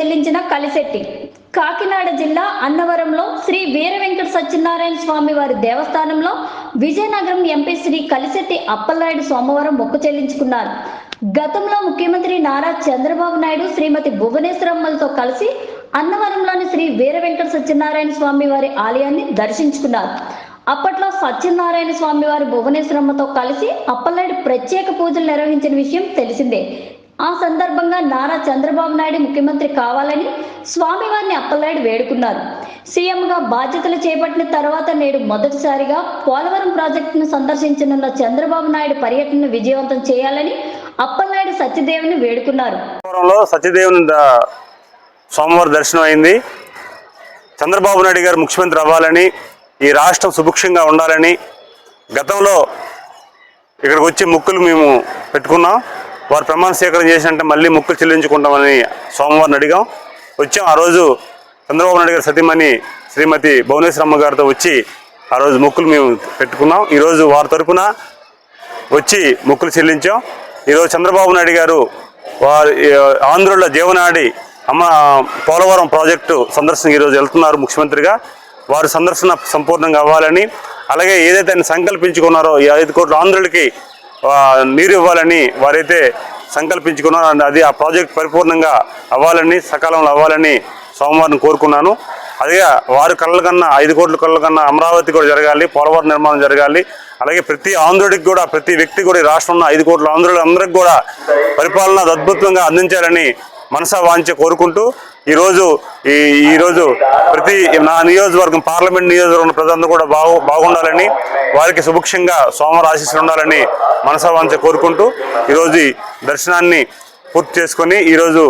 చెల్లించిన కలిశెట్టి. కాకినాడ జిల్లా అన్నవరంలో శ్రీ వీర వెంకట సత్యనారాయణ స్వామి వారి దేవస్థానంలో విజయనగరం ఎంపీ శ్రీ కలిశెట్టి అప్పలనాయుడు సోమవారం మొక్కు చెల్లించుకున్నారు. గతంలో ముఖ్యమంత్రి నారా చంద్రబాబు నాయుడు శ్రీమతి భువనేశ్వరమ్మలతో కలిసి అన్నవరంలోని శ్రీ వీర వెంకట సత్యనారాయణ స్వామి వారి ఆలయాన్ని దర్శించుకున్నారు. అప్పట్లో సత్యనారాయణ స్వామి వారి భువనేశ్వరమ్మతో కలిసి అప్పలనాయుడు ప్రత్యేక పూజలు నిర్వహించిన విషయం తెలిసిందే. ఆ సందర్భంగా నారా చంద్రబాబు నాయుడు ముఖ్యమంత్రి కావాలని స్వామివారిని అప్పలనాయుడు వేడుకున్నారు. సీఎంగా బాధ్యతలు చేపట్టిన తర్వాత నేడు మొదటిసారిగా పోలవరం ప్రాజెక్టును సందర్శించనున్న చంద్రబాబు నాయుడు పర్యటనను విజయవంతం చేయాలని అప్పలనాయుడు సత్యదేవుని వేడుకున్నారు. సత్యదేవుని సోమవారం దర్శనం అయింది. చంద్రబాబు నాయుడు గారు ముఖ్యమంత్రి అవ్వాలని ఈ రాష్ట్రం సుభిక్షంగా ఉండాలని గతంలో ఇక్కడికి వచ్చి ముక్కులు మేము పెట్టుకున్నాం. వారు ప్రమాణ స్వీకారం చేసినంటే మళ్ళీ ముక్కులు చెల్లించుకుంటామని సోమవారం అడిగాం. వచ్చాం. ఆ రోజు చంద్రబాబు నాయుడు గారి సతీమణి శ్రీమతి భువనేశ్వరమ్మ గారితో వచ్చి ఆ రోజు ముక్కులు మేము పెట్టుకున్నాం. ఈరోజు వారి తరపున వచ్చి ముక్కులు చెల్లించాం. ఈరోజు చంద్రబాబు నాయుడు గారు వారి ఆంధ్రుల జీవనాడి అమ్మ పోలవరం ప్రాజెక్టు సందర్శన ఈరోజు వెళ్తున్నారు ముఖ్యమంత్రిగా. వారి సందర్శన సంపూర్ణంగా అవ్వాలని అలాగే ఏదైతే ఆయన సంకల్పించుకున్నారో ఈ ఐదు కోట్ల ఆంధ్రులకి నీరు ఇవ్వాలని వారైతే సంకల్పించుకున్నారో. అది ఆ ప్రాజెక్ట్ పరిపూర్ణంగా అవ్వాలని సకాలంలో అవ్వాలని సోమవారం కోరుకున్నాను. అదే వారి కళ్ళ కన్నా ఐదు కోట్ల కళ్ళ కన్నా అమరావతి కూడా జరగాలి పోలవరం నిర్మాణం జరగాలి. అలాగే ప్రతి ఆంధ్రుడికి కూడా ప్రతి వ్యక్తి కూడా రాష్ట్రంలో ఐదు కోట్ల ఆంధ్రులు అందరికి కూడా పరిపాలన అద్భుతంగా అందించాలని మనసా వాంచ కోరుకుంటూ ఈరోజు ఈ ఈరోజు ప్రతి నా నియోజకవర్గం పార్లమెంట్ నియోజకవర్గం ప్రజలందరూ కూడా బాగు బాగుండాలని వారికి సుభిక్షంగా సోమవారం ఆశీస్సులు ఉండాలని మనసా కోరుకుంటూ ఈరోజు దర్శనాన్ని పూర్తి చేసుకొని ఈరోజు